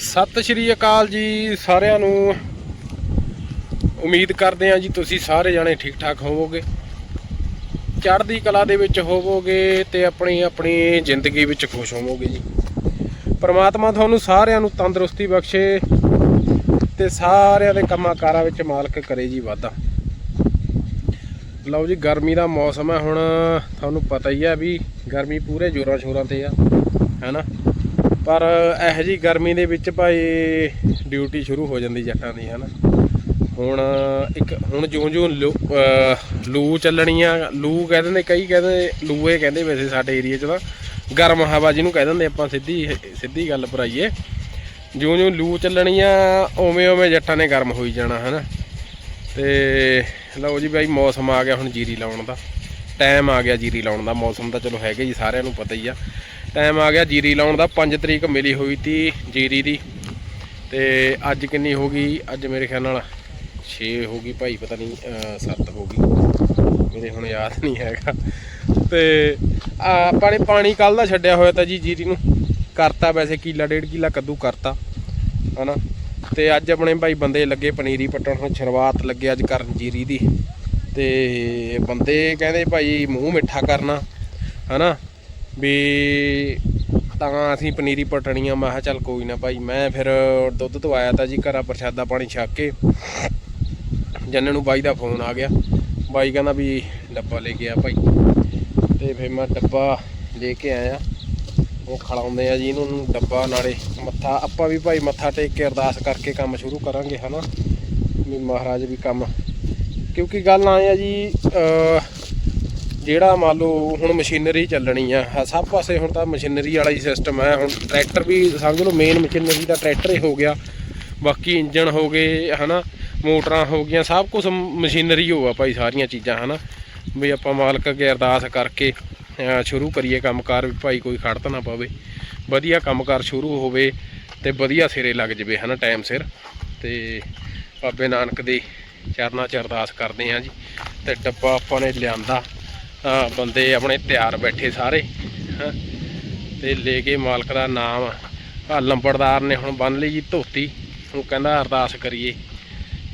ਸਤਿ ਸ਼੍ਰੀ ਅਕਾਲ ਜੀ ਸਾਰਿਆਂ ਨੂੰ। ਉਮੀਦ ਕਰਦੇ ਹਾਂ ਜੀ ਤੁਸੀਂ ਸਾਰੇ ਜਾਣੇ ਠੀਕ ਠਾਕ ਹੋਵੋਗੇ। ਚੜ੍ਹਦੀ ਕਲਾ ਦੇ ਵਿੱਚ ਹੋਵੋਗੇ ਤੇ ਆਪਣੀ ਆਪਣੀ ਜ਼ਿੰਦਗੀ ਵਿੱਚ ਖੁਸ਼ ਹੋਵੋਗੇ ਜੀ। ਪਰਮਾਤਮਾ ਤੁਹਾਨੂੰ ਸਾਰਿਆਂ ਨੂੰ ਤੰਦਰੁਸਤੀ ਬਖਸ਼ੇ ਤੇ ਸਾਰਿਆਂ ਦੇ ਕੰਮਾਂ ਕਾਰਾਂ ਵਿੱਚ ਮਾਲਕ ਕਰੇ ਜੀ ਵਾਧਾ। ਲਓ ਜੀ, ਗਰਮੀ ਦਾ ਮੌਸਮ ਹੈ, ਹੁਣ ਤੁਹਾਨੂੰ ਪਤਾ ਹੀ ਹੈ ਵੀ ਗਰਮੀ ਪੂਰੇ ਜ਼ੋਰਾਂ ਸ਼ੋਰਾਂ ਤੇ ਆ ਹੈਨਾ ਪਰ ਇਹੋ ਜੀ ਗਰਮੀ ਦੇ ਵਿੱਚ ਭਾਈ ਡਿਊਟੀ ਸ਼ੁਰੂ ਹੋ ਜਾਂਦੀ ਜੱਟਾਂ ਦੀ, ਹਨਾ। ਹੁਣ ਇੱਕ, ਹੁਣ ਜਿਉਂ ਜਿਉਂ ਲੂ- ਲੂ ਚੱਲਣੀ ਆ ਲੂ ਕਹਿ ਦਿੰਦੇ, ਕਈ ਕਹਿੰਦੇ ਲੂਏ ਕਹਿੰਦੇ ਵੈਸੇ ਸਾਡੇ ਏਰੀਆ 'ਚ ਤਾਂ, ਗਰਮ ਹਵਾ ਜਿਹਨੂੰ ਕਹਿ ਦਿੰਦੇ ਆਪਾਂ ਸਿੱਧੀ ਸਿੱਧੀ ਗੱਲ ਭਰਾਈਏ। ਜਿਉਂ ਜਿਉਂ ਲੂ ਚੱਲਣੀ ਆ ਉਵੇਂ ਉਵੇਂ ਜੱਟਾਂ ਨੇ ਗਰਮ ਹੋਈ ਜਾਣਾ, ਹਨਾ। ਤੇ ਲਓ ਜੀ ਬਾਈ, ਮੌਸਮ ਆ ਗਿਆ ਹੁਣ ਜੀਰੀ ਲਾਉਣ ਦਾ। ਟਾਈਮ ਆ ਗਿਆ ਜੀਰੀ ਲਾਉਣ ਦਾ, ਮੌਸਮ ਤਾਂ ਚਲੋ ਹੈਗਾ ਜੀ, ਸਾਰਿਆਂ ਨੂੰ ਪਤਾ ਹੀ ਆ। ਟਾਈਮ ਆ ਗਿਆ ਜੀਰੀ ਲਾਉਣ ਦਾ 5 ਤਰੀਕ ਮਿਲੀ ਹੋਈ ਤੀ ਜੀਰੀ ਦੀ। ਤੇ ਅੱਜ ਕਿੰਨੀ ਹੋ ਗਈ? ਅੱਜ ਮੇਰੇ ਖਿਆਲ ਨਾਲ 6 ਹੋ ਗਈ ਭਾਈ, ਪਤਾ ਨਹੀਂ 7 ਹੋ ਗਈ। ਮੇਰੇ ਹੁਣ ਯਾਦ ਨਹੀਂ ਹੈਗਾ। ਤੇ ਆਪਾਂ ਨੇ ਪਾਣੀ ਕੱਲ ਦਾ ਛੱਡਿਆ ਹੋਇਆ ਤਾਂ ਜੀ ਜੀਰੀ ਨੂੰ। ਕਰਤਾ ਵੈਸੇ ਕਿੱਲਾ, ਡੇਢ ਕਿੱਲਾ ਕੱਦੂ ਕਰਤਾ, ਹਨਾ। ਤੇ ਅੱਜ ਆਪਣੇ ਭਾਈ ਬੰਦੇ ਲੱਗੇ ਪਨੀਰੀ ਪੱਟਣ, ਹੁਣ ਸ਼ੁਰੂਆਤ ਲੱਗੇ ਅੱਜ ਕਰਨ ਜੀਰੀ ਦੀ। ਤੇ ਬੰਦੇ ਕਹਿੰਦੇ ਭਾਈ ਮੂੰਹ ਮਿੱਠਾ ਕਰਨਾ, ਹਨਾ। ਵੀ ਤਾਂ ਅਸੀਂ ਪਨੀਰੀ ਪਟਣੀ ਆ, ਮੈਂ ਕਿਹਾ ਚੱਲ ਕੋਈ ਨਾ ਭਾਈ, ਮੈਂ ਫਿਰ ਦੁੱਧ ਤੋਂ ਆਇਆ ਤਾਂ ਜੀ ਘਰਾਂ ਪ੍ਰਸ਼ਾਦਾ ਪਾਣੀ ਛੱਕ ਕੇ ਜੰਨ ਨੂੰ ਬਾਈ ਦਾ ਫੋਨ ਆ ਗਿਆ। ਬਾਈ ਕਹਿੰਦਾ ਵੀ ਡੱਬਾ ਲੈ ਕੇ ਆ ਭਾਈ। ਤੇ ਫਿਰ ਮੈਂ ਡੱਬਾ ਲੈ ਕੇ ਆਇਆ। ਉਹ ਖੜਾਉਂਦੇ ਆ ਜੀ ਇਹਨੂੰ ਨੂੰ ਡੱਬਾ ਨਾਲੇ ਮੱਥਾ। ਆਪਾਂ ਵੀ ਭਾਈ ਮੱਥਾ ਟੇਕ ਕੇ ਅਰਦਾਸ ਕਰਕੇ ਕੰਮ ਸ਼ੁਰੂ ਕਰਾਂਗੇ, ਹਨਾ? ਵੀ ਮਹਾਰਾਜ ਵੀ ਕੰਮ। ਕਿਉਂਕਿ ਗੱਲ ਆਏ ਆ ਜੀ ਜਿਹੜਾ ਮੰਨ ਲਓ ਹੁਣ ਮਸ਼ੀਨਰੀ ਚੱਲਣੀ ਆ ਸਭ ਪਾਸੇ ਹੁਣ ਤਾਂ ਮਸ਼ੀਨਰੀ ਵਾਲਾ ਹੀ ਸਿਸਟਮ ਹੈ ਹੁਣ ਟਰੈਕਟਰ ਵੀ ਸਮਝ ਲਓ ਮੇਨ ਮਸ਼ੀਨਰੀ ਦਾ ਟਰੈਕਟਰ ਹੀ ਹੋ ਗਿਆ, ਬਾਕੀ ਇੰਜਣ ਹੋ ਗਏ, ਹਨਾ, ਮੋਟਰਾਂ ਹੋ ਗਈਆਂ, ਸਭ ਕੁਝ ਮਸ਼ੀਨਰੀ ਹੋ ਭਾਈ ਸਾਰੀਆਂ ਚੀਜ਼ਾਂ, ਹਨਾ, ਵੀ ਆਪਾਂ ਮਾਲਕ ਅੱਗੇ ਅਰਦਾਸ ਕਰਕੇ ਸ਼ੁਰੂ ਕਰੀਏ ਕੰਮਕਾਰ ਵੀ ਭਾਈ ਕੋਈ ਖੜਤ ਨਾ ਪਵੇ, ਵਧੀਆ ਕੰਮਕਾਰ ਸ਼ੁਰੂ ਹੋਵੇ ਤੇ ਵਧੀਆ ਸਿਰੇ ਲੱਗ ਜਵੇ, ਹਨਾ ਟਾਈਮ ਸਿਰ, ਤੇ ਬਾਬੇ ਨਾਨਕ ਦੇ ਚਰਨਾਂ 'ਚ ਅਰਦਾਸ ਕਰਦੇ ਹਾਂ ਜੀ, ਤੇ ਡੱਬਾ ਆਪਾਂ ਨੇ ਲਿਆਂਦਾ ਬੰਦੇ ਆਪਣੇ ਤਿਆਰ ਬੈਠੇ ਸਾਰੇ ਤੇ ਲੈ ਕੇ ਮਾਲਕ ਦਾ ਨਾਮ ਆ ਲੰਬੜਦਾਰ ਨੇ ਹੁਣ ਬੰਨ ਲਈ ਜੀ ਧੋਤੀ। ਹੁਣ ਕਹਿੰਦਾ ਅਰਦਾਸ ਕਰੀਏ।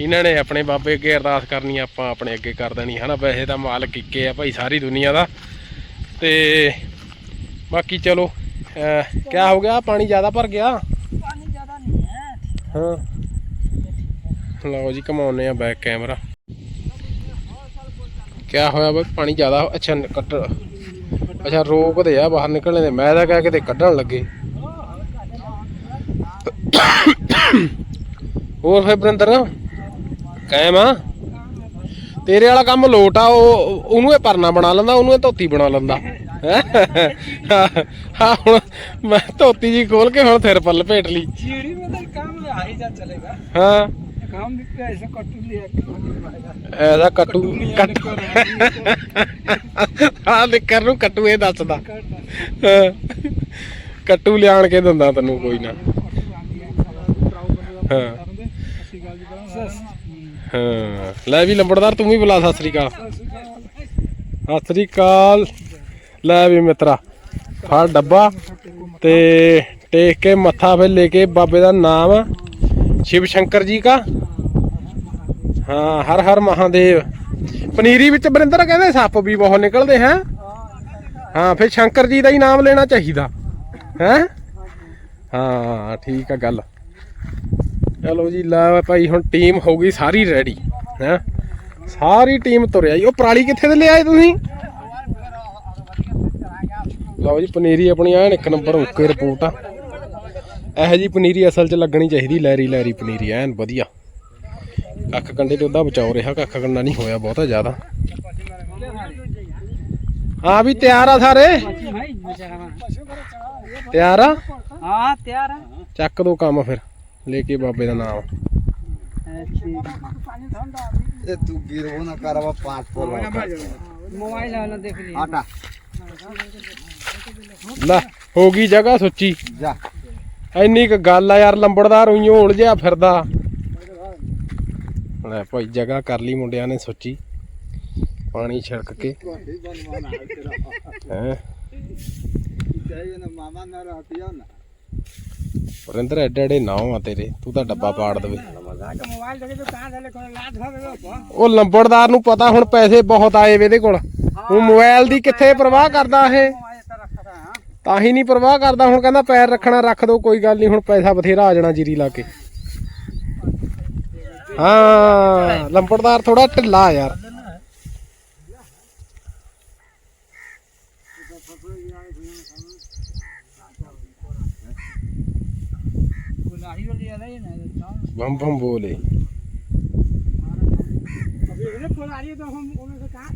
ਇਹਨਾਂ ਨੇ ਆਪਣੇ ਬਾਬੇ ਅੱਗੇ ਅਰਦਾਸ ਕਰਨੀ ਆਪਾਂ ਆਪਣੇ ਅੱਗੇ ਕਰ ਦੇਣੀ ਹਨਾ। ਵੈਸੇ ਤਾਂ ਮਾਲਕ ਇੱਕੇ ਆ ਭਾਈ ਸਾਰੀ ਦੁਨੀਆ ਦਾ। ਤੇ ਬਾਕੀ ਚਲੋ ਕਿਆ ਹੋ ਗਿਆ? ਪਾਣੀ ਜ਼ਿਆਦਾ ਭਰ ਗਿਆ? ਪਾਣੀ ਜ਼ਿਆਦਾ ਨਹੀਂ ਹੈ ਹਾਂ। ਲਓ ਜੀ ਕਮਾਉਨੇ ਆ ਬੈਕ ਕੈਮਰਾ। ਕਿਆ ਹੋਇਆ ਬਈ ਪਾਣੀ ਜ਼ਿਆਦਾ ਅੱਛਾ ਕੱਟ ਅੱਛਾ ਰੋਕਦੇ ਆ ਬਾਹਰ ਨਿਕਲਣੇ ਦੇ ਮੈਂ ਤਾਂ ਕਹਿ ਕੇ ਤੇ ਕੱਢਣ ਲੱਗੇ। ਹੋਰ ਫੇ ਬ੍ਰਿੰਦਰ ਕਾਇਮ ਆ? ਤੇਰੇ ਵਾਲਾ ਕੰਮ ਲੋਟ ਆ ਉਹ ਉਹਨੂੰ ਇਹ ਪਰਨਾ ਬਣਾ ਲੈਂਦਾ ਉਹਨੂੰ ਇਹ ਧੋਤੀ ਬਣਾ ਲੈਂਦਾ। ਹਾਂ? ਹੁਣ ਮੈਂ ਧੋਤੀ ਜੀ ਖੋਲ ਕੇ ਹੁਣ ਥਿਰ ਪੱਲ ਭੇਟ ਲਈ। ਜਿਹੜੀ ਮਤਲਬ ਕੰਮ ਆਹੀ ਜਾ ਚਲੇਗਾ। ਹਾਂ। काम भी पे ऐसे कटू लिया कि नहीं पाएगा ਐਦਾ ਕੱਟੂ ਕੱਟ ਹਾਂ ਨਿੱਕਰ ਨੂੰ ਕੱਟੂ ਇਹ ਦੱਸਦਾ ਹਾਂ। ਕੱਟੂ ਲਿਆਣ ਕੇ ਦਿੰਦਾ ਤੈਨੂੰ ਕੋਈ ਨਾ ਹਾਂ ਹਾਂ ਲੈ ਵੀ ਲੰਬੜਦਾਰ ਤੂੰ ਵੀ ਬੁਲਾ ਸਤਿ ਸ੍ਰੀ ਅਕਾਲ ਸਤਿ ਸ੍ਰੀ ਅਕਾਲ ਲੈ ਵੀ ਮਿੱਤਰਾ ਫੜ ਡੱਬਾ ਤੇ ਟੇਕ ਕੇ ਮੱਥਾ ਫਿਰ ਲੈ ਕੇ ਬਾਬੇ ਦਾ ਨਾਮ ਸ਼ਿਵ ਸ਼ੰਕਰ ਜੀ ਕਾ? ਹਾਂ, ਹਰ ਹਰ ਮਹਾਦੇਵ। ਪਨੀਰੀ ਵਿੱਚ ਬਰਿੰਦਰ ਕਹਿੰਦੇ ਸੱਪ ਵੀ ਬਹੁਤ ਨਿਕਲਦੇ, ਹੈ? ਹਾਂ, ਫਿਰ ਸ਼ੰਕਰ ਜੀ ਦਾ ਹੀ ਨਾਮ ਲੈਣਾ ਚਾਹੀਦਾ। ਹੈ? ਹਾਂ, ਠੀਕ ਆ ਗੱਲ। ਚਲੋ ਜੀ, ਲਾ ਭਾਈ, ਹੁਣ ਟੀਮ ਹੋ ਗਈ ਸਾਰੀ ਰੈਡੀ ਹੈ? ਸਾਰੀ ਟੀਮ ਤੁਰਿਆ ਜੀ। ਉਹ ਪਰਾਲੀ ਕਿੱਥੇ ਤੇ ਲਿਆਏ ਤੁਸੀਂ? ਲਓ ਜੀ, ਪਨੀਰੀ ਆਪਣੀ ਐਨ ਇੱਕ ਨੰਬਰ, ਓਕੇ ਰਿਪੋਰਟ ਆ। ਇਹੋ ਜੀ ਪਨੀਰੀ ਅਸਲ 'ਚ ਲੱਗਣੀ ਚਾਹੀਦੀ ਲੈਰੀ ਲੈਰੀ ਪਨੀਰੀ ਐਨ ਵਧੀਆ। ਕੱਖ ਕੰਡੇ ਤੇ ਉਹਦਾ ਬਚਾਉ ਰਿਹਾ ਕੱਖ ਕੰਡਾ ਨਹੀਂ ਹੋਇਆ ਬਹੁਤਾ ਜ਼ਿਆਦਾ। ਹਾਂ ਵੀ ਤਿਆਰ ਆ ਸਾਰੇ? ਤਿਆਰ ਆ? ਤਿਆਰ ਆ। ਚੱਕ ਦੋ ਕੰਮ ਫਿਰ ਲੈ ਕੇ ਬਾਬੇ ਦਾ ਨਾਮ। ਇਹ ਤੂੰ ਗਿਰੋ ਨਾ ਕਰਵਾ ਪਾਸ ਪੋਲ ਮੋਬਾਈਲ ਆਉਣਾ ਦੇਖ ਲਈ ਆਟਾ। ਲੈ ਹੋ ਗਈ ਜਗ੍ਹਾ ਸੁੱਚੀ। ਜਾ। ਐਨੀ ਕੁ ਗੱਲ ਆ ਯਾਰ ਲੰਬੜਦਾਰ ਉਈਓ ਉਲਝਿਆ ਫਿਰਦਾ। ਲੈ ਭਾਈ ਜਗ੍ਹਾ ਕਰ ਲਈ ਮੁੰਡਿਆਂ ਨੇ ਸੋਚੀ। ਪਾਣੀ ਛਿੜਕ ਕੇ। ਹੈ? ਵਰਿੰਦਰ ਐਡੇ ਐਡੇ ਨਾਮ ਆ ਤੇਰੇ। ਤੂੰ ਤਾਂ ਡੱਬਾ ਪਾੜ ਦੇਵੇ। ਉਹ ਲੰਬੜਦਾਰ ਨੂੰ ਪਤਾ ਹੁਣ ਪੈਸੇ ਬਹੁਤ ਆਏ ਵੇ ਇਹਦੇ ਕੋਲ। ਹੁਣ ਮੋਬਾਈਲ ਦੀ ਕਿੱਥੇ ਪਰਵਾਹ ਕਰਦਾ ਇਹ? ਤਾਂ ਹੀ ਨਹੀਂ ਪਰਵਾਹ ਕਰਦਾ ਹੁਣ ਕਹਿੰਦਾ ਪੈਰ ਰੱਖਣਾ ਰੱਖ ਦੋ ਕੋਈ ਗੱਲ ਨਹੀਂ ਹੁਣ ਪੈਸਾ ਬਥੇਰਾ ਆ ਜਾਣਾ ਜੀਰੀ ਲਾ ਕੇ ਹਾਂ ਲੰਬੜਦਾਰ ਥੋੜਾ ਢਿੱਲਾ ਯਾਰ गुलाही वाली आ रही है ना तो ਬੰਮ ਬੰਮ ਬੋਲੇ अभी इन्हें फुलारी तो हम उन्हें से कहाँ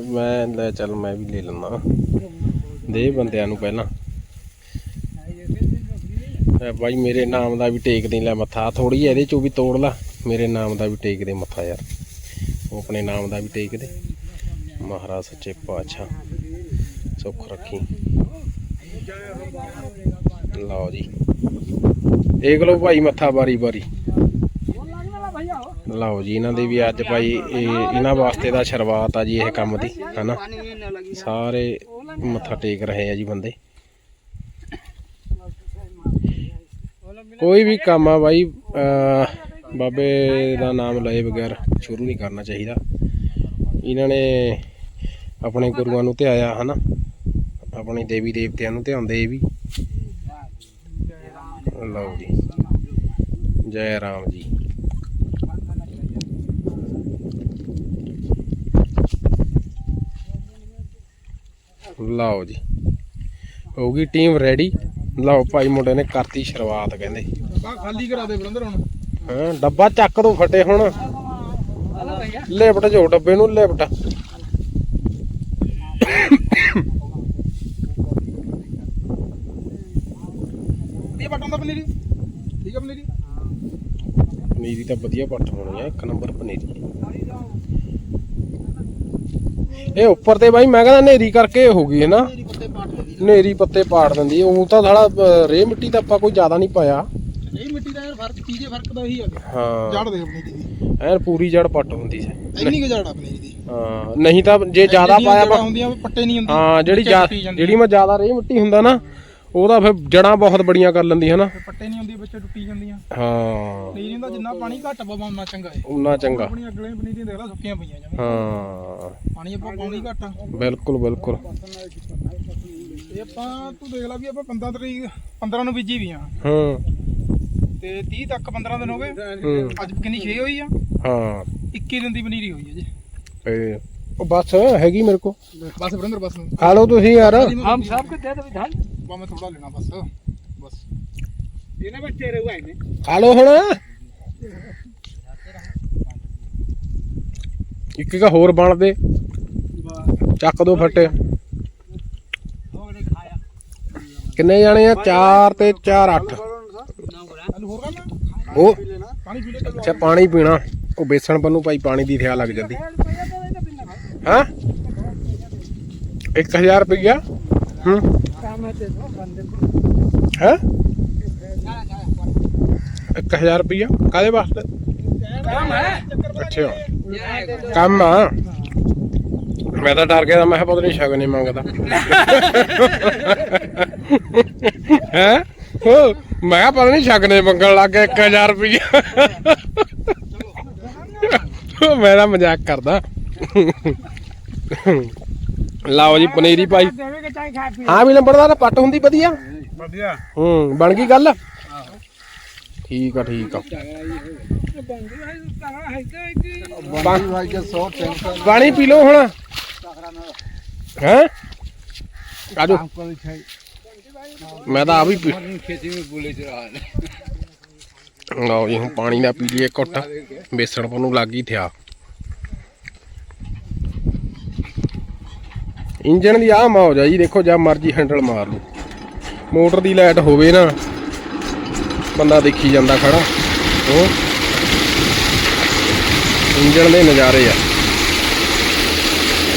ਮੈਂ ਲੈ ਚੱਲ, ਮੈਂ ਵੀ ਲੈ ਲੈਣਾ ਦੇ ਬੰਦਿਆਂ ਨੂੰ ਪਹਿਲਾਂ। ਐ ਬਾਈ, ਮੇਰੇ ਨਾਮ ਦਾ ਵੀ ਟੇਕ ਦੇ ਲੈ ਮੱਥਾ। ਥੋੜੀ ਇਹਦੇ ਚੋਂ ਵੀ ਤੋੜ ਲਾ। ਮੇਰੇ ਨਾਮ ਦਾ ਵੀ ਟੇਕ ਦੇ ਮੱਥਾ ਯਾਰ। ਉਹ ਆਪਣੇ ਨਾਮ ਦਾ ਵੀ ਟੇਕ ਦੇ। ਮਹਾਰਾਜ ਸੱਚੇ ਪਾਤਸ਼ਾਹ। ਸੁੱਖ ਰੱਖੀ। ਲਓ ਜੀ। ਦੇਖ ਲਓ ਭਾਈ ਮੱਥਾ ਬਾਰੀ ਬਾਰੀ ਲਓ ਜੀ, ਇਹਨਾਂ ਦੇ ਵੀ ਅੱਜ ਭਾਈ ਇਹ ਇਹਨਾਂ ਵਾਸਤੇ ਦਾ ਸ਼ੁਰੂਆਤ ਆ ਜੀ ਇਹ ਕੰਮ ਦੀ, ਹਨਾ? ਸਾਰੇ ਮੱਥਾ ਟੇਕ ਰਹੇ ਆ ਜੀ ਬੰਦੇ। ਕੋਈ ਵੀ ਕੰਮ ਆ ਬਾਈ ਬਾਬੇ ਦਾ ਨਾਮ ਲਏ ਬਗੈਰ ਸ਼ੁਰੂ ਨਹੀਂ ਕਰਨਾ ਚਾਹੀਦਾ। ਇਹਨਾਂ ਨੇ ਆਪਣੇ ਗੁਰੂਆਂ ਨੂੰ ਧਿਆਇਆ, ਹਨਾ? ਆਪਣੀ ਦੇਵੀ ਦੇਵਤਿਆਂ ਨੂੰ ਧਿਆਉਂਦੇ ਇਹ ਵੀ। ਲਓ ਜੀ। ਜੈ ਰਾਮ ਜੀ। ਲਓ ਜੀ। ਹੋ ਗਈ ਟੀਮ ਰੈਡੀ ਲਓ ਭਾਈ ਮੁੰਡੇ ਨੇ ਕਰਤੀ ਸ਼ੁਰੂਆਤ ਕਹਿੰਦੇ। ਖਾਲੀ ਕਰਾ ਦੇ ਬਲੰਦਰ ਹੁਣ। ਹਾਂ ਡੱਬਾ ਚੱਕ ਦੋ ਫਟੇ ਹੁਣ। ਲੇਪਟ ਜੋ ਡੱਬੇ ਨੂੰ ਲੇਪਟ। ਪਨੀਰੀ। ਠੀਕ ਹੈ ਪਨੀਰੀ? ਪਨੀਰੀ ਤਾਂ ਵਧੀਆ ਪੱਟ ਹੋਣੀ ਹੈ ਇੱਕ ਨੰਬਰ ਪਨੀਰੀ। ਇਹ ਉੱਪਰ ਤੇ ਬਾਈ ਮੈਂ ਕਹਿੰਦਾ ਨੇਰੀ ਕਰਕੇ ਹੋ ਗਈ ਹੈ ਨਾ। ਨੇਰੀ ਪੱਤੇ ਪਾੜ ਦਿੰਦੀ ਉਹ ਤਾਂ ਸਾਲਾ ਅਹ, ਰੇਹ ਮਿੱਟੀ ਤਾਂ ਆਪਾਂ ਕੋਈ ਜ਼ਿਆਦਾ ਨਹੀਂ ਪਾਇਆ। ਇਹ ਮਿੱਟੀ ਦਾ ਯਾਰ ਫ਼ਰਕ ਕੀ ਜੇ ਫ਼ਰਕ ਤਾਂ ਇਹੀ ਆ। ਗਿਆ ਹਾਂ। ਜੜ ਦੇ ਪਨੀਰੀ ਦੀ ਐਨ ਪੂਰੀ ਜੜ ਪੱਟ ਹੁੰਦੀ ਸੀ। ਇੰਨੀ ਕੁ ਜੜ ਆ ਪਨੀਰੀ ਦੀ ਹਾਂ ਨਹੀਂ ਤਾਂ ਜੇ ਜ਼ਿਆਦਾ ਜਿਹੜੀਆਂ ਪਾਇਆ ਜੜ੍ਹਾਂ ਵਾ- ਹੁੰਦੀਆਂ ਉਹ ਪੱਟੇ ਨਹੀਂ ਹੁੰਦੇ। ਹਾਂ ਜਿਹੜੀ ਵਿੱਚੇ ਜ਼ਿਆ- ਟੁੱਟੀ ਜਾਂਦੀ ਜਿਹੜੀ ਮੈਂ ਜ਼ਿਆਦਾ ਰੇਹ ਮਿੱਟੀ ਹੁੰਦਾ ਨਾ ਉਹਦਾ ਫਿਰ ਜੜਾਂ ਬਹੁਤ ਬੜੀਆਂ ਕਰ ਲੈਂਦੀ ਹਨਾ? ਪੱਟੇ ਨਹੀਂ ਹੁੰਦੀ ਵਿੱਚ ਟੁੱਟੀ ਜਾਂਦੀਆਂ ਹਾਂ। ਨਹੀਂ ਹੁੰਦਾ ਜਿੰਨਾ ਪਾਣੀ ਘੱਟ ਪਵਾ ਉਹਨਾਂ ਚੰਗਾ ਏ। ਉਹਨਾਂ ਚੰਗਾ। ਆਪਣੀ ਅਗਲੇ ਪਨੀਰੀ ਦੇਖ ਲੈ ਸੁੱਕੀਆਂ ਪਈਆਂ ਜਮੀ ਹਾਂ। ਪਾਣੀ ਆਪਾਂ ਪਾਉਣੀ ਘੱਟ ਬਿਲਕੁਲ ਬਿਲਕੁਲ। ਇਹ ਆਪਾਂ ਤੂੰ ਦੇਖ ਲੈ ਵੀ ਆਪਾਂ 15 ਤਰੀਕ 15 ਨੂੰ ਬੀਜੀ ਵੀ ਆ। ਹਾਂ। ਤੇ 30 ਤੱਕ 15 ਦਿਨ ਹੋ ਗਏ। ਅੱਜ ਕਿੰਨੀ 6 ਹੋਈ ਆ? ਹਾਂ। 21 ਦਿਨ ਦੀ ਪਨੀਰੀ ਹੋਈ ਆ ਜੀ। ਤੇ ਉਹ ਬਸ ਹੈਗੀ ਮੇਰੇ ਕੋ ਬਸ ਵਰਿੰਦਰ ਬਸ ਖਾ ਤੁਸੀਂ ਯਾਰ। ਹਮ ਸਭ ਕੋ ਦੇ ਦੇ ਵਿਧਾਨ ਡੱਬਾ ਮੈਂ ਇੱਕ ਇੱਕ ਹੋਰ ਬਣ ਦੇ। ਚੱਕ ਦੋ ਫੱਟੇ। ਕਿੰਨੇ ਜਾਣੇ ਆ? 4 ਤੇ 4 8 ਉਹ ਅੱਛਾ, ਪਾਣੀ ਪੀਣਾ। ਉਹ ਬੇਸਣ ਪੰਨੂ ਭਾਈ, ਪਾਣੀ ਦੀ ਥਿਆ ਲੱਗ ਜਾਂਦੀ। ਹੈ? ਹਾਂ 1000 ਰੁਪਇਆ ਹੂੰ। ਹੈ? 1000 ਰੁਪਇਆ ਕਾਦੇ ਵਾਸਤੇ? ਕੰਮ ਹੈ? ਅੱਛਾ। ਕੰਮ ਆ? ਮੈਂ ਤਾਂ ਡਰ ਗਿਆ ਮੈਂ ਪਤਾ ਨਹੀਂ ਸ਼ਗਨ ਨਹੀਂ ਮੰਗਦਾ। ਹੈ? ਹੋ ਮੈਂ ਕਿਹਾ ਪਤਾ ਨਹੀਂ ਸ਼ਗਨ ਮੰਗਣ ਲੱਗ ਗਿਆ 1000 ਰੁਪਇਆ ਮੈਂ ਤਾਂ ਮਜ਼ਾਕ ਕਰਦਾ। ਲਾਓ ਜੀ ਪਨੀਰੀ ਪਾਈ ਹਾਂ ਵੀ ਲੰਬੜਦਾਰ ਪੱਟ ਹੁੰਦੀ ਵਧੀਆ? ਵਧੀਆ। ਹੂੰ ਬਣ ਗਈ ਗੱਲ? ਠੀਕ ਆ ਠੀਕ ਆ। ਪਾਣੀ ਪੀ ਲਓ ਹੁਣ। ਹੈ? ਆਜੋ। ਮੈਂ ਤਾਂ ਆ ਵੀ ਪੀ ਖੇਤੀ ਲਓ ਜੀ ਹੁਣ ਪਾਣੀ ਨਾ ਪੀ ਲਈਏ ਘੁੱਟ। ਬੇਸਣ ਪਾਉਣ ਨੂੰ ਲੱਗ ਗਈ ਥਿਆ। ਇੰਜਣ ਦੀ ਆਹ ਮੌਜ ਆ ਜੀ, ਦੇਖੋ ਜਾਂ ਮਰਜ਼ੀ ਹੈਂਡਲ ਮਾਰ ਲਓ। ਮੋਟਰ ਦੀ ਲਾਈਟ ਹੋਵੇ ਨਾ, ਬੰਦਾ ਦੇਖੀ ਜਾਂਦਾ ਖੜਾ। ਉਹ ਇੰਜਣ ਦੇ ਨਜ਼ਾਰੇ ਆ।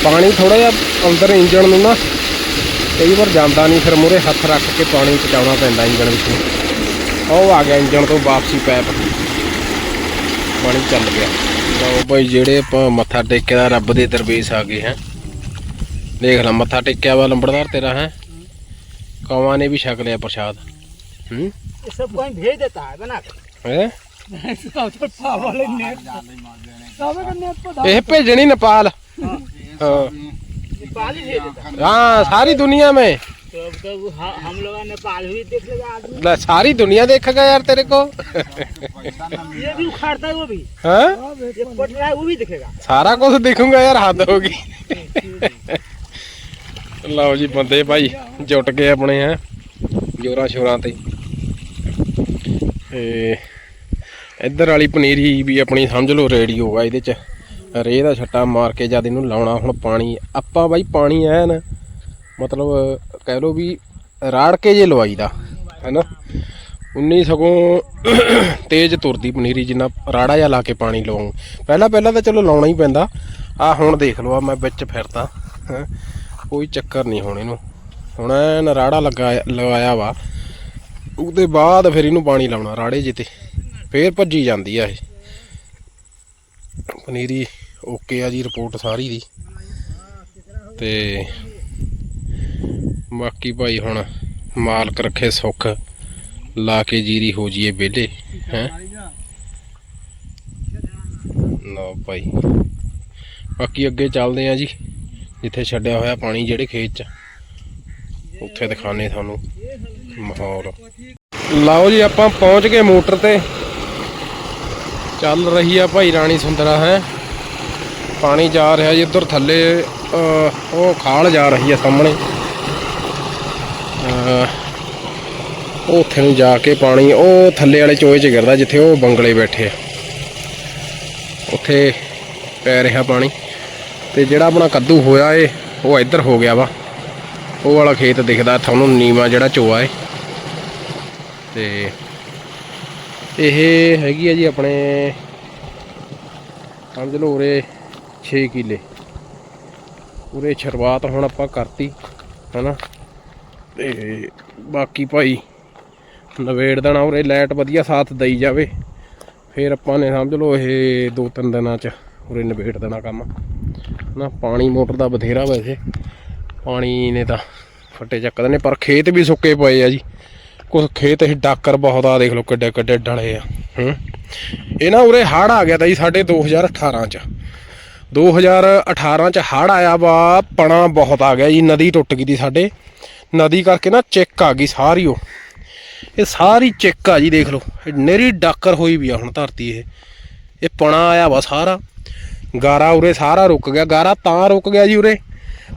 ਪਾਣੀ ਥੋੜਾ ਜਿਹਾ ਅੰਦਰ ਇੰਜਣ ਨੂੰ ਨਾ, ਕਈ ਵਾਰ ਜਾਂਦਾ ਨਹੀਂ, ਫਿਰ ਮੂਹਰੇ ਹੱਥ ਰੱਖ ਕੇ ਪਾਣੀ ਪਹੁੰਚਾਉਣਾ ਪੈਂਦਾ ਇੰਜਣ ਵਿੱਚ। ਉਹ ਆ ਗਿਆ ਇੰਜਣ ਤੋਂ ਵਾਪਸੀ ਪੈਪ ਪਾਣੀ ਚੱਲ ਗਿਆ। ਲਓ ਭਾਈ ਜਿਹੜੇ ਆਪਾਂ ਮੱਥਾ ਟੇਕੇ ਦਾ ਰੱਬ ਦੇ ਦਰਵੇਸ਼ ਆ ਗਏ ਹੈ। देख ला मत्था टेकया हुआ लंबड़दार तेरा है। कौवा ने भी छक लिया प्रसाद। हम्म? भेजनी हाँ। नेपाल हाँ। सारी दुनिया में। तो हम लोग नेपाल सारी दुनिया देखेगा यार तेरे को। ये भी उखाड़ता है वो भी। हाँ? ये है वो भी देखेगा। सारा कुछ तो देखूँगा यार हाथ होगी ਲਓ ਜੀ ਬੰਦੇ ਭਾਈ, ਜੁਟ ਗਏ ਆਪਣੇ, ਹੈ। ਜੋਰਾਂ ਸ਼ੋਰਾਂ ਤੇ। ਤੇ ਇੱਧਰ ਵਾਲੀ ਪਨੀਰੀ ਵੀ ਆਪਣੀ ਸਮਝ ਲਓ ਰੈਡੀ ਹੋਗਾ ਇਹਦੇ ਚ। ਰੇਹ ਦਾ ਛੱਟਾ ਮਾਰ ਕੇ ਜਦ ਇਹਨੂੰ ਲਾਉਣਾ, ਹੁਣ ਪਾਣੀ, ਆਪਾਂ ਬਾਈ ਪਾਣੀ ਐਨ, ਮਤਲਬ ਕਹਿ ਲਓ ਵੀ ਰਾੜ ਕੇ ਜੇ ਲਵਾਈ ਦਾ ਹੈਨਾ। ਉਨੀ ਸਗੋਂ ਤੇਜ਼ ਤੁਰਦੀ ਪਨੀਰੀ, ਜਿੰਨਾ ਰਾੜਾ ਜਿਹਾ ਲਾ ਕੇ ਪਾਣੀ ਲਵਾਉਂ ਪਹਿਲਾਂ ਪਹਿਲਾਂ ਤਾਂ ਚਲੋ ਲਾਉਣਾ ਹੀ ਪੈਂਦਾ। ਆ ਹੁਣ ਦੇਖ ਲਓ ਆ ਮੈਂ ਵਿੱਚ ਫਿਰਦਾ, ਹੈਂ। ਕੋਈ ਚੱਕਰ ਨਹੀਂ ਹੁਣ ਇਹਨੂੰ। ਹੁਣ ਐਨ ਰਾੜਾ ਲਗਾਇਆ ਲਗਾਇਆ ਵਾ। ਉਹਦੇ ਬਾਅਦ ਫਿਰ ਇਹਨੂੰ ਪਾਣੀ ਲਾਉਣਾ, ਰਾੜੇ ਜਿੱਤੇ ਫੇਰ ਭੱਜੀ ਜਾਂਦੀ ਆ ਇਹ। ਪਨੀਰੀ ਓਕੇ ਆ ਜੀ, ਰਿਪੋਰਟ ਸਾਰੀ ਦੀ। ਤੇ ਬਾਕੀ ਭਾਈ ਹੁਣ ਮਾਲਕ ਰੱਖੇ ਸੁੱਖ, ਲਾ ਕੇ ਜੀਰੀ ਹੋ ਜੀਏ ਵਿਹਲੇ, ਹੈ। ਨਾ ਭਾਈ। ਬਾਕੀ ਅੱਗੇ ਚੱਲਦੇ ਆ ਜੀ। ਜਿੱਥੇ ਛੱਡਿਆ ਹੋਇਆ ਪਾਣੀ ਜਿਹੜੇ ਖੇਤ ਚ। ਉੱਥੇ ਦਿਖਾਣੇ ਤੁਹਾਨੂੰ ਮਾਹੌਲ। ਲਓ ਜੀ ਆਪਾਂ ਪਹੁੰਚ ਗਏ ਮੋਟਰ ਤੇ। ਚੱਲ ਰਹੀ ਆ ਭਾਈ ਰਾਣੀ ਸੁੰਦਰਾ ਹੈ। ਪਾਣੀ ਜਾ ਰਿਹਾ ਜੀ ਉੱਧਰ ਥੱਲੇ ਉਹ ਖਾਲ ਜਾ ਰਹੀ ਆ ਸਾਹਮਣੇ। ਅਹ, ਉਹ ਉੱਥੇ ਨੂੰ ਜਾ ਕੇ ਪਾਣੀ ਉਹ ਥੱਲੇ ਵਾਲੇ ਚੋਏ 'ਚ ਗਿਰਦਾ ਜਿੱਥੇ ਉਹ ਬੰਗਲੇ ਬੈਠੇ ਆ। ਉੱਥੇ ਪੈ ਰਿਹਾ ਪਾਣੀ। ਤੇ ਜਿਹੜਾ ਆਪਣਾ ਕੱਦੂ ਹੋਇਆ ਏ, ਉਹ ਇੱਧਰ ਹੋ ਗਿਆ ਵਾ। ਉਹ ਵਾਲਾ ਖੇਤ ਦਿਖਦਾ, ਤੁਹਾਨੂੰ ਨੀਵਾ ਜਿਹੜਾ ਚੋਆ ਏ। ਤੇ ਇਹ ਹੈਗੀ ਆ ਜੀ ਆਪਣੇ ਸਮਝ ਲਓ ਉਰੇ 6 ਕਿੱਲੇ। ਉਰੇ ਸ਼ੁਰੂਆਤ ਹੁਣ ਆਪਾਂ ਕਰਤੀ, ਹਨਾ। ਤੇ ਬਾਕੀ ਭਾਈ ਨਵੇੜ ਦੇਣਾ ਉਰੇ, ਲਾਈਟ ਵਧੀਆ ਸਾਥ ਦਈ ਜਾਵੇ। ਫਿਰ ਆਪਾਂ ਨੇ ਸਮਝ ਲਓ ਇਹ ਦੋ ਤਿੰਨ ਦਿਨਾਂ ਚ ਉਰੇ ਨਵੇੜ ਦੇਣਾ ਕੰਮ। ਨਾ ਪਾਣੀ ਮੋਟਰ ਦਾ ਬਥੇਰਾ ਵੈਸੇ। ਪਾਣੀ ਨੇ ਤਾਂ ਫੱਟੇ ਚੱਕਦੇ ਨੇ ਪਰ ਖੇਤ ਵੀ ਸੁੱਕੇ ਪਏ ਆ ਜੀ। ਕੁਝ ਖੇਤ ਇਹ ਡਾਕਰ ਬਹੁਤ ਆ ਦੇਖ ਲਓ ਕਿੱਡੇ ਕਿੱਡੇ ਡਲੇ ਆ, ਹੂੰ। ਇਹ ਨਾ ਉਰੇ ਹੜ ਆ ਗਿਆ ਤਾਂ ਜੀ ਸਾਡੇ 2018 ਚ। 2018 ਚ ਹੜ ਆਇਆ ਵਾ, ਪਣਾ ਬਹੁਤ ਆ ਗਿਆ ਜੀ, ਨਦੀ ਟੁੱਟ ਗਈ ਦੀ ਸਾਡੇ। ਨਦੀ ਕਰਕੇ ਨਾ ਚਿੱਕ ਆ ਗਈ ਸਾਰੀ ਉਹ। ਇਹ ਸਾਰੀ ਚਿੱਕ ਆ ਜੀ, ਦੇਖ ਲਓ। ਇਹ ਨੇਰੀ ਡਾਕਰ ਹੋਈ ਵੀ ਆ ਹੁਣ ਧਰਤੀ ਇਹ। ਇਹ ਪਣਾ ਆਇਆ ਵਾ ਸਾਰਾ। ਗਾਰਾ ਉਰੇ ਸਾਰਾ ਰੁਕ ਗਿਆ, ਗਾਰਾ ਤਾਂ ਰੁਕ ਗਿਆ ਜੀ ਉਰੇ।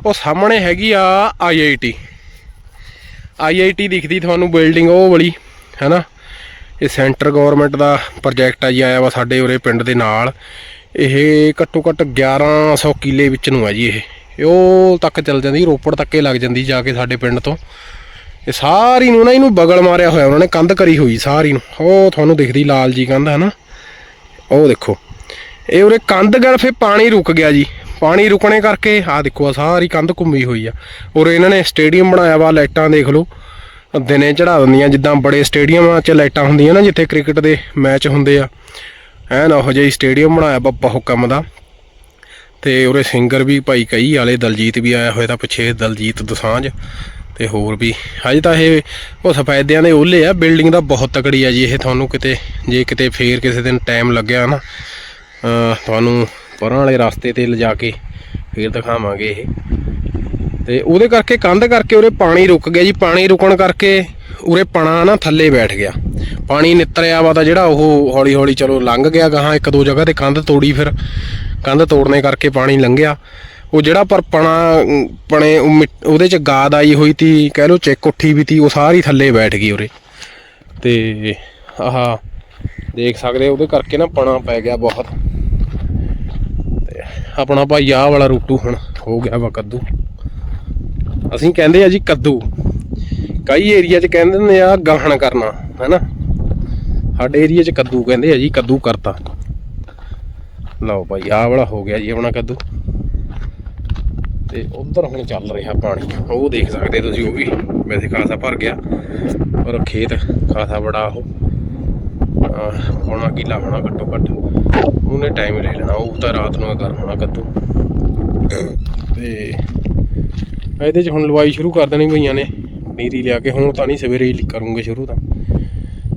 ਉਹ ਸਾਹਮਣੇ ਹੈਗੀ ਆ ਆਈਆਈਟੀ ਆਈਆਈਟੀ ਦਿਖਦੀ ਤੁਹਾਨੂੰ ਬਿਲਡਿੰਗ ਉਹ ਵਾਲੀ, ਹੈਨਾ? ਇਹ ਸੈਂਟਰ ਗਵਰਨਮੈਂਟ ਦਾ ਪ੍ਰੋਜੈਕਟ ਆ ਜੀ, ਆਇਆ ਵਾ ਸਾਡੇ ਉਰੇ ਪਿੰਡ ਦੇ ਨਾਲ। ਇਹ ਘੱਟੋ ਘੱਟ 1100 ਕਿੱਲੇ ਵਿੱਚ ਨੂੰ ਆ ਜੀ ਇਹ। ਉਹ ਤੱਕ ਚੱਲ ਜਾਂਦੀ, ਰੋਪੜ ਤੱਕੇ ਲੱਗ ਜਾਂਦੀ ਜਾ ਕੇ ਸਾਡੇ ਪਿੰਡ ਤੋਂ। ਇਹ ਸਾਰੀ ਨੂੰ ਨਾ ਇਹਨੂੰ ਬਗਲ ਮਾਰਿਆ ਹੋਇਆ, ਉਹਨਾਂ ਨੇ ਕੰਧ ਕਰੀ ਹੋਈ ਸਾਰੀ ਨੂੰ। ਉਹ ਤੁਹਾਨੂੰ ਦਿਖਦੀ ਲਾਲ ਜੀ ਕੰਧ ਹੈ ਨਾ ਉਹ ਦੇਖੋ। ਇਹ ਉਰੇ ਕੰਧ ਗਲ ਫੇ ਪਾਣੀ ਰੁਕ ਗਿਆ ਜੀ। ਪਾਣੀ ਰੁਕਣੇ ਕਰਕੇ ਆਹ ਦੇਖੋ ਆ ਸਾਰੀ ਕੰਧ ਘੁੰਮੀ ਹੋਈ ਆ। ਔਰ ਇਹਨਾਂ ਨੇ ਸਟੇਡੀਅਮ ਬਣਾਇਆ ਵਾ, ਲਾਈਟਾਂ ਦੇਖ ਲਓ। ਦਿਨੇ ਚੜਾ ਦਿੰਦੀਆਂ, ਜਿੱਦਾਂ ਬੜੇ ਸਟੇਡੀਅਮਾਂ 'ਚ ਲਾਈਟਾਂ ਹੁੰਦੀਆਂ ਨਾ, ਜਿੱਥੇ ਕ੍ਰਿਕਟ ਦੇ ਮੈਚ ਹੁੰਦੇ ਆ। ਐਨ ਉਹੋ ਜਿਹਾ ਹੀ ਸਟੇਡੀਅਮ ਬਣਾਇਆ ਬੱਬਾ ਹੁਕਮ ਦਾ। ਤੇ ਉਰੇ ਸਿੰਗਰ ਵੀ ਭਾਈ ਕਈ ਵਾਲੇ ਦਲਜੀਤ ਵੀ ਆਇਆ ਹੋਇਆ ਤਾਂ ਪਿੱਛੇ ਦਲਜੀਤ ਦਸਾਂਝ ਤੇ ਹੋਰ ਵੀ। ਹਜੇ ਤਾਂ ਇਹ ਉਹ ਸਫੈਦਿਆਂ ਦੇ ਓਲੇ ਆ ਬਿਲਡਿੰਗ ਦਾ ਬਹੁਤ ਤਕੜੀ ਆ ਜੀ, ਇਹ ਤੁਹਾਨੂੰ ਕਿਤੇ, ਜੇ ਕਿਤੇ ਫੇਰ ਕਿਸੇ ਦਿਨ ਟਾਈਮ ਲੱਗਿਆ ਨਾ ਤੁਹਾਨੂੰ ਪਰਾਂ ਵਾਲੇ ਰਸਤੇ ਤੇ ਲਿਜਾ ਕੇ ਫੇਰ ਦਿਖਾਵਾਂਗੇ ਇਹ। ਤੇ ਉਹਦੇ ਕਰਕੇ ਕੰਧ ਕਰਕੇ ਉਰੇ ਪਾਣੀ ਰੁਕ ਗਿਆ ਜੀ। ਪਾਣੀ ਰੁਕਣ ਕਰਕੇ ਉਰੇ ਪਣਾ ਨਾ ਥੱਲੇ ਬੈਠ ਗਿਆ। ਪਾਣੀ ਨਿੱਤਰਿਆ ਵਾ ਤਾਂ ਜਿਹੜਾ ਉਹ ਹੌਲੀ ਹੌਲੀ ਚਲੋ ਲੰਘ ਗਿਆ ਗਾਹਾਂ ਇੱਕ ਦੋ ਜਗ੍ਹਾ ਤੇ ਕੰਧ ਤੋੜੀ ਫਿਰ ਕੰਧ ਤੋੜਨੇ ਕਰਕੇ ਪਾਣੀ ਲੰਘਿਆ। ਉਹ ਜਿਹੜਾ ਪਰ ਪਣਾ ਅਮ, ਪਣੇ ਉਹਦੇ ਚ ਗਾਦ ਆਈ ਹੋਈ ਤੀ ਕਹਿ ਲਓ ਚੈੱਕ ਉੱਠੀ ਵੀ ਤੀ ਉਹ ਸਾਰੀ ਥੱਲੇ ਬੈਠ ਗਈ ਉਰੇ। ਤੇ ਆਹ ਦੇਖ ਸਕਦੇ ਉਹਦੇ ਕਰਕੇ ਨਾ ਪਣਾ ਪੈ ਗਿਆ ਬਹੁਤ। ਤੇ ਆਪਣਾ ਭਾਈ ਆਹ ਵਾਲਾ ਰੂਟੂ ਹੁਣ ਹੋ ਗਿਆ ਵਾ ਕੱਦੂ। ਅਸੀਂ ਕਹਿੰਦੇ ਆ ਜੀ ਕੱਦੂ। ਕਈ ਏਰੀਆ 'ਚ ਕਹਿੰਦੇ ਨੇ ਆ ਗਾਹਣ ਕਰਨਾ, ਹੈਨਾ? ਸਾਡੇ ਏਰੀਆ 'ਚ ਕੱਦੂ ਕਹਿੰਦੇ ਆ ਜੀ, ਕੱਦੂ ਕਰਤਾ। ਲਓ ਭਾਈ, ਆਹ ਵਾਲਾ ਹੋ ਗਿਆ ਜੀ ਆਪਣਾ ਕੱਦੂ। ਤੇ ਉਧਰ ਹੁਣ ਚੱਲ ਰਿਹਾ ਪਾਣੀ। ਉਹ ਦੇਖ ਸਕਦੇ ਤੁਸੀਂ, ਉਹ ਵੀ। ਵੈਸੇ ਖਾਸਾ ਭਰ ਗਿਆ। ਪਰ ਖੇਤ ਖਾਸਾ ਬੜਾ ਉਹ। ਹੋਣਾ ਪੌਣਾ ਹੋਣਾ ਘੱਟੋ ਘੱਟ। ਉਹਨੇ ਟਾਈਮ ਲੈ ਲੈਣਾ, ਉਹ ਤਾਂ ਰਾਤ ਨੂੰ ਕਰ ਹੋਣਾ ਕੱਦੂ। ਤੇ ਇਹਦੇ 'ਚ ਹੁਣ ਲਵਾਈ ਸ਼ੁਰੂ ਕਰ ਦੇਣੀ ਭਈਆਂ ਨੇ ਨੀਰੀ ਲਿਆ ਕੇ। ਹੁਣ ਤਾਂ ਨਹੀਂ ਸਵੇਰੇ ਹੀ ਕਰੂੰਗੇ ਸ਼ੁਰੂ ਤਾਂ।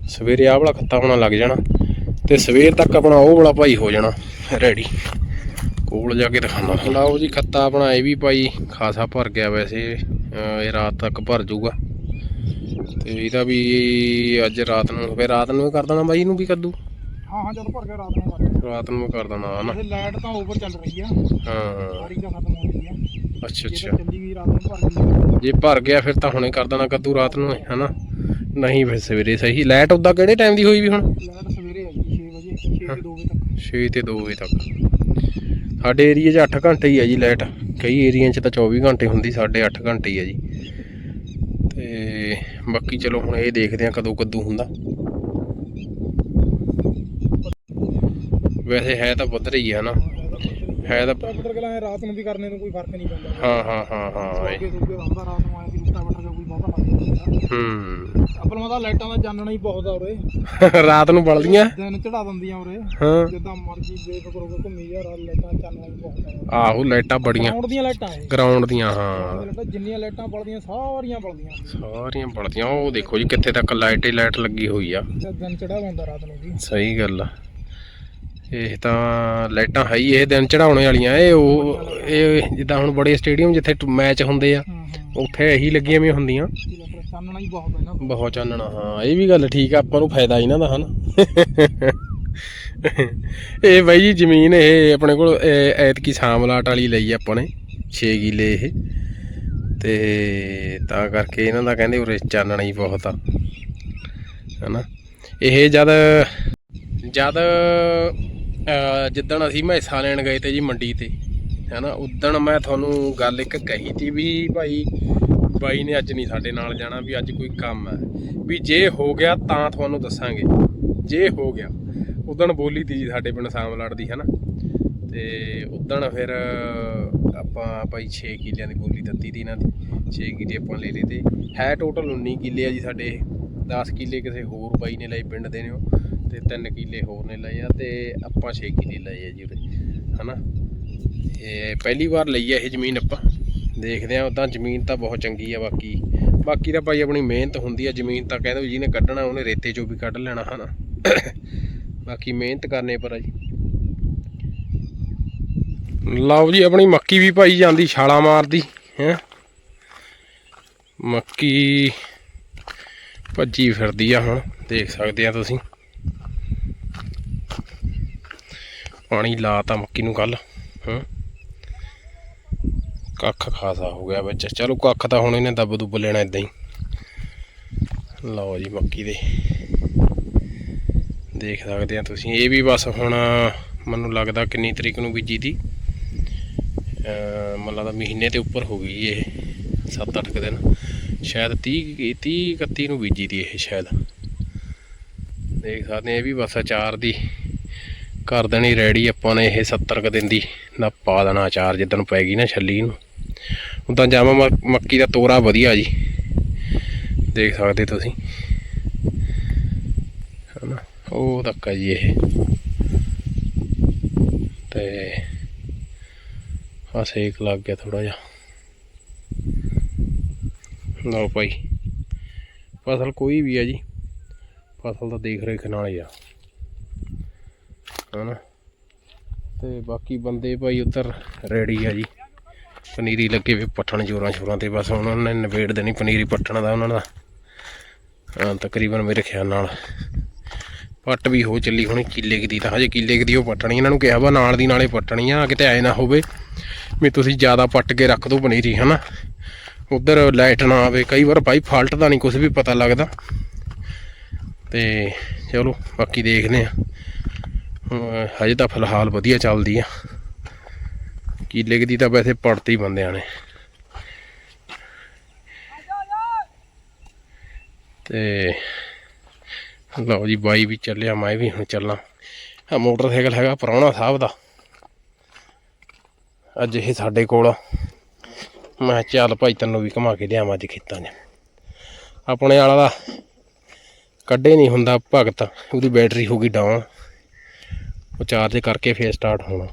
ਸਵੇਰੇ ਆਹ ਵਾਲਾ ਖੱਤਾ ਹੋਣਾ ਲੱਗ ਜਾਣਾ, ਤੇ ਸਵੇਰ ਤੱਕ ਆਪਣਾ ਉਹ ਵਾਲਾ ਭਾਈ ਹੋ ਜਾਣਾ, ਰੈਡੀ। ਕੋਲ ਜਾ ਕੇ ਦਿਖਾਣਾ ਲਓ ਜੀ, ਖੱਤਾ ਆਪਣਾ ਇਹ ਵੀ ਭਾਈ ਖਾਸਾ ਭਰ ਗਿਆ ਵੈਸੇ ਇਹ ਰਾਤ ਤੱਕ ਭਰ ਜਾਊਗਾ। ਤੇ ਇਹਦਾ ਵੀ ਅੱਜ ਰਾਤ ਨੂੰ ਫਿਰ ਰਾਤ ਨੂੰ ਹੀ ਕਰ ਦੇਣਾ ਬਾਈ ਇਹਨੂੰ ਵੀ ਕੱਦੂ? ਹਾਂ ਹਾਂ ਜਦੋਂ ਭਰ ਗਿਆ ਰਾਤ ਨੂੰ ਕਰ ਰਾਤ ਨੂੰ ਕਰ ਦੇਣਾ ਹਨਾ ਲਾਈਟ ਤਾਂ ਓਵਰ ਚੱਲ ਰਹੀ ਆ। ਹਾਂ। ਸਾਰੀ ਦਾ ਖਤਮ ਹੋ ਗਈ ਆ। ਅੱਛਾ ਜੇ ਅੱਛਾ। ਤਾਂ ਚੱਲੀ ਗਈ ਰਾਤ ਨੂੰ ਭਰ ਗਈ ਜੇ ਭਰ ਗਿਆ ਫਿਰ ਤਾਂ ਹੁਣੇ ਕਰ ਦੇਣਾ ਕੱਦੂ ਰਾਤ ਨੂੰ ਹੀ, ਹਨਾ ਨਹੀਂ ਫਿਰ ਸਵੇਰੇ ਸਹੀ। ਲਾਈਟ ਉਦਾਂ ਕਿਹੜੇ ਟਾਈਮ ਦੀ ਹੋਈ ਵੀ ਹੁਣ? ਲਾਈਟ ਸਵੇਰੇ ਆ ਗਈ 6 ਵਜੇ 6 ਤੇ 2 ਵਜੇ ਤੱਕ। 6 ਤੇ 2 ਵਜੇ ਤੱਕ। ਸਾਡੇ ਏਰੀਆ 'ਚ 8 ਘੰਟੇ ਹੀ ਆ ਜੀ ਲਾਈਟ। ਕਈ ਏਰੀਆ 'ਚ ਤਾਂ 24 ਘੰਟੇ ਹੁੰਦੀ ਸਾਡੇ 8 ਘੰਟੇ ਹੀ ਆ ਜੀ। ਤੇ ਬਾਕੀ ਚਲੋ ਹੁਣ ਇਹ ਦੇਖਦੇ ਆ ਕਦੋਂ ਕੱਦੂ ਹੁੰਦਾ। ਵੈਸੇ ਹੈ ਤਾਂ ਵੱਧ ਰਹੀ ਹੈ ਨਾ। ਹੈ ਤਾਂ ਟਰੈਕਟਰ ਕਲਾਂ ਰਾਤ ਨੂੰ ਵੀ ਕਰਨੇ ਨੂੰ ਕੋਈ ਫ਼ਰਕ ਨਹੀਂ ਪੈਂਦਾ। ਹਾਂ ਹਾਂ ਹਾਂ ਹਾਂ ਸੁੱਕੇ ਹੁੰਦਾ ਰਾਤ ਨੂੰ ਆਏ ਹੂੰ। ਅਪਲ ਮਾ ਤਾਂ ਲਾਈਟਾਂ ਦਾ ਚਾਨਣਾ ਹੀ ਬਹੁਤ ਆ ਉਰੇ। ਰਾਤ ਨੂੰ ਬਲਦੀਆਂ? ਦਿਨ ਚੜਾ ਦਿੰਦੀਆਂ ਉਰੇ। ਹਾਂ। ਜਿੱਦਾਂ ਮਰਜ਼ੀ ਦੇਖ ਕਰੋਗੇ ਘੁੰਮੀ ਜਾ ਰਾਤ ਲਾਈਟਾਂ ਚਾਨਣਾ ਹੀ ਬਹੁਤ ਆ। ਆਹੋ ਲਾਈਟਾਂ ਬੜੀਆਂ। ਗਰਾਊਂਡ ਦੀਆਂ ਲਾਈਟਾਂ ਇਹ। ਗਰਾਊਂਡ ਦੀਆਂ ਹਾਂ। ਜਿੰਨੀਆਂ ਲਾਈਟਾਂ ਬਲਦੀਆਂ ਸਾਰੀਆਂ ਬਲਦੀਆਂ। ਸਾਰੀਆਂ ਬਲਦੀਆਂ। ਉਹ ਦੇਖੋ ਜੀ ਕਿੱਥੇ ਤੱਕ ਲਾਈਟ ਹੀ ਲਾਈਟ ਲੱਗੀ ਹੋਈ ਆ। ਦਿਨ ਚੜਾ ਹੁੰਦਾ ਰਾਤ ਨੂੰ ਵੀ ਸਹੀ ਗੱਲ ਆ। ਇਹ ਤਾਂ ਲਾਈਟਾਂ ਹੈ ਹੀ ਇਹ ਦਿਨ ਚੜਾਉਣੇ ਵਾਲੀਆਂ ਇਹ ਉਹ ਇਹ ਜਿੱਦਾਂ ਹੁਣ ਬੜੇ ਸਟੇਡੀਅਮ ਜਿੱਥੇ ਮੈਚ ਹੁੰਦੇ ਆ ਉੱਥੇ ਇਹੀ ਲੱਗੀਆਂ ਵੀ ਹੁੰਦੀਆਂ। ਲਾਈਟਾਂ ਚਾਨਣਾ ਹੀ ਬਹੁਤ ਹੈ ਨਾ ਬਹੁਤ ਚਾਨਣਾ ਹਾਂ ਇਹ ਵੀ ਗੱਲ ਠੀਕ ਆ ਆਪਾਂ ਨੂੰ ਫਾਇਦਾ ਇਹਨਾਂ ਦਾ ਹਨ। ਇਹ ਬਾਈ ਜੀ ਜ਼ਮੀਨ ਇਹ ਆਪਣੇ ਕੋਲ ਐਤਕੀ ਸਾਮਲਾਟ ਵਾਲੀ ਲਈ ਆਪਾਂ ਨੇ 6 ਕਿੱਲੇ ਇਹ। ਤੇ ਤਾਂ ਕਰਕੇ ਇਹਨਾਂ ਦਾ ਕਹਿੰਦੇ ਉਰੇ ਚਾਨਣਾ ਹੀ ਬਹੁਤ ਆ ਹਨਾ। ਇਹ ਜਦ ਜਦ ਜਿੱਦਣ ਅਸੀਂ ਮੈਸਾਂ ਲੈਣ ਗਏ ਤੇ ਜੀ ਮੰਡੀ ਤੇ, ਹੈਨਾ, ਉਦਣ ਮੈਂ ਤੁਹਾਨੂੰ ਗੱਲ ਇੱਕ ਕਹੀ ਤੀ ਵੀ ਭਾਈ, ਬਾਈ ਨੇ ਅੱਜ ਨਹੀਂ ਸਾਡੇ ਨਾਲ ਜਾਣਾ, ਵੀ ਅੱਜ ਕੋਈ ਕੰਮ ਹੈ। ਵੀ ਜੇ ਹੋ ਗਿਆ ਤਾਂ ਤੁਹਾਨੂੰ ਦੱਸਾਂਗੇ। ਜੇ ਹੋ ਗਿਆ, ਉਦਣ ਬੋਲੀ ਤੀ ਜੀ ਸਾਡੇ ਪਿੰਡ ਸਾਮਲੜ ਦੀ, ਹੈਨਾ। ਤੇ ਉਦਣ ਫਿਰ, ਆਪਾਂ ਭਾਈ 6 ਕਿੱਲਿਆਂ ਦੀ ਬੋਲੀ ਦਿੱਤੀ ਤੀ ਇਹਨਾਂ ਦੀ। 6 ਕਿੱਲੇ ਆਪਾਂ ਲੈ ਲਏ ਤੇ ਹੈ ਟੋਟਲ 19 ਕਿੱਲੇ ਆ ਜੀ ਸਾਡੇ ਇਹ। 10 ਕਿੱਲੇ ਕਿਸੇ ਹੋਰ ਬਾਈ ਨੇ ਲਏ ਪਿੰਡ ਦੇ ਨੇ ਉਹ। ਤੇ 3 ਕਿੱਲੇ ਹੋਰ ਨੇ ਲਏ ਆ ਤੇ ਆਪਾਂ 6 ਕਿੱਲੇ ਲਏ ਆ ਜੀ ਉਰੇ, ਹਨਾ? ਇਹ ਪਹਿਲੀ ਵਾਰ ਲਈ ਆ ਇਹ ਜ਼ਮੀਨ ਆਪਾਂ। ਦੇਖਦੇ ਆ ਉਦਾਂ ਜ਼ਮੀਨ ਤਾਂ ਬਹੁਤ ਚੰਗੀ ਆ ਬਾਕੀ। ਬਾਕੀ ਤਾਂ ਭਾਈ ਆਪਣੀ ਮਿਹਨਤ ਹੁੰਦੀ ਆ, ਜ਼ਮੀਨ ਤਾਂ ਕਹਿੰਦੇ ਵੀ ਜਿਹਨੇ ਕੱਢਣਾ ਉਹਨੇ ਰੇਤੇ ਚੋਂ ਵੀ ਕੱਢ ਲੈਣਾ, ਹਨਾ? ਬਾਕੀ ਮਿਹਨਤ ਕਰਨੇ ਪਰ ਆ ਜੀ। ਲਓ ਜੀ, ਆਪਣੀ ਮੱਕੀ ਵੀ ਭਾਈ ਜਾਂਦੀ, ਛਾਲਾ ਮਾਰਦੀ, ਹੈ? ਮੱਕੀ ਭੱਜੀ ਫਿਰਦੀ ਆ ਹੁਣ, ਦੇਖ ਸਕਦੇ ਆ ਤੁਸੀਂ। ਪਾਣੀ ਲਾਤਾ ਮੱਕੀ ਨੂੰ ਕੱਲ, ਹਾਂ। ਕੱਖ ਖਾਸਾ ਹੋ ਗਿਆ ਵਿੱਚ। ਚਲੋ ਕੱਖ ਤਾਂ ਹੁਣ ਇਹਨੇ ਦੱਬ ਦੁੱਬ ਲੈਣਾ ਇਦਾਂ ਹੀ। ਲਓ ਜੀ ਮੱਕੀ ਦੇ। ਦੇਖ ਸਕਦੇ ਆ ਤੁਸੀਂ। ਇਹ ਵੀ ਬਸ ਹੁਣ ਮੈਨੂੰ ਲੱਗਦਾ ਕਿੰਨੀ ਤਰੀਕ ਨੂੰ ਬੀਜੀ ਦੀ। ਅਹ ਮੈਨੂੰ ਮਹੀਨੇ ਤੇ ਉੱਪਰ ਹੋ ਗਈ ਇਹ 7-8 ਦਿਨ। ਸ਼ਾਇਦ 30 30 31 ਨੂੰ ਬੀਜੀ ਦੀ ਇਹ ਸ਼ਾਇਦ। ਦੇਖ ਸਕਦੇ ਆ, ਇਹ ਵੀ ਬਸ ਅਚਾਰ ਦੀ ਕਰ ਦੇਣੀ ਰੈਡੀ ਆਪਾਂ ਨੇ ਇਹ 70 ਕੁ ਦਿਨ ਦੀ ਨਾ ਪਾ ਦੇਣਾ ਅਚਾਰ ਜਿੱਦਣ ਪੈ ਗਈ ਨਾ ਛੱਲੀ ਨੂੰ। ਉਦਾਂ ਜਾਮਾ ਮੱਕੀ ਦਾ ਤੋਰਾ ਵਧੀਆ ਜੀ। ਦੇਖ ਸਕਦੇ ਤੁਸੀਂ। ਹਨਾ, ਉਹ ਤੱਕ ਆ ਜੀ ਇਹ। ਤੇ ਆ ਸੇਕ ਲੱਗ ਗਿਆ ਥੋੜਾ ਜਿਹਾ। ਲਓ ਭਾਈ, ਫਸਲ ਕੋਈ ਵੀ ਆ ਜੀ। ਫਸਲ ਦਾ ਦੇਖ ਰੇਖ ਨਾਲ ਹੀ ਆ। ਹਨਾ ਤੇ ਬਾਕੀ ਬੰਦੇ ਭਾਈ ਉੱਧਰ ਰੈਡੀ ਆ ਜੀ। ਪਨੀਰੀ ਲੱਗੇ ਵੀ ਪੱਠਣ ਜੋਰਾਂ ਸ਼ੋਰਾਂ ਤੇ ਬਸ ਉਹਨਾਂ ਨੇ ਨਵੇੜ ਦੇਣੀ ਪਨੀਰੀ ਪੱਟਣ ਦਾ ਉਹਨਾਂ ਦਾ। ਹਾਂ, ਤਕਰੀਬਨ ਮੇਰੇ ਖਿਆਲ ਨਾਲ ਪੱਟ ਵੀ ਹੋ ਚੱਲੀ ਹੋਣੀ ਕਿੱਲੇ ਕੁ ਦੀ ਤਾਂ। ਹਜੇ ਕਿੱਲੇ ਦੀ ਉਹ ਪੱਟਣੀ ਇਹਨਾਂ ਨੂੰ ਕਿਹਾ ਵਾ ਨਾਲ ਦੀ ਨਾਲੇ ਪੱਟਣੀ ਆ ਕਿਤੇ ਐ ਨਾ ਹੋਵੇ ਵੀ ਤੁਸੀਂ ਜ਼ਿਆਦਾ ਪੱਟ ਕੇ ਰੱਖ ਦਿਓ ਪਨੀਰੀ ਹਨਾ। ਉਧਰ ਲਾਈਟ ਨਾ ਆਵੇ ਕਈ ਵਾਰ ਭਾਈ ਫਾਲਟ ਦਾ ਨਹੀਂ ਕੁਝ ਵੀ ਪਤਾ ਲੱਗਦਾ। ਤੇ ਚਲੋ ਬਾਕੀ ਦੇਖਦੇ ਆ। ਹਜੇ ਤਾਂ ਫਿਲਹਾਲ ਵਧੀਆ ਚੱਲਦੀ ਆ। ਕਿੱਲੇ ਕੁ ਦੀ ਤਾਂ ਵੈਸੇ ਪੜਤੀ ਬੰਦਿਆਂ ਨੇ। ਤੇ ਲਓ ਜੀ, ਬਾਈ ਵੀ ਚੱਲਿਆ, ਮੈਂ ਵੀ ਹੁਣ ਚੱਲਾਂ। ਆ ਮੋਟਰਸਾਈਕਲ ਹੈਗਾ ਪ੍ਰਾਹੁਣਾ ਸਾਹਿਬ ਦਾ। ਅੱਜ ਇਹ ਸਾਡੇ ਕੋਲ ਆ। ਮੈਂ ਕਿਹਾ ਚੱਲ ਭਾਈ ਤੈਨੂੰ ਵੀ ਘੁਮਾ ਕੇ ਲਿਆਵਾਂ ਅੱਜ ਖੇਤਾਂ 'ਚ। ਆਪਣੇ ਵਾਲਾ ਦਾ ਕੱਢੇ ਨਹੀਂ ਹੁੰਦਾ ਭਗਤ, ਉਹਦੀ ਬੈਟਰੀ ਹੋ ਗਈ ਡਾਊਨ ਉਹ ਚਾਰਜ ਕਰਕੇ ਫੇਰ ਸਟਾਰਟ ਹੋਣਾ।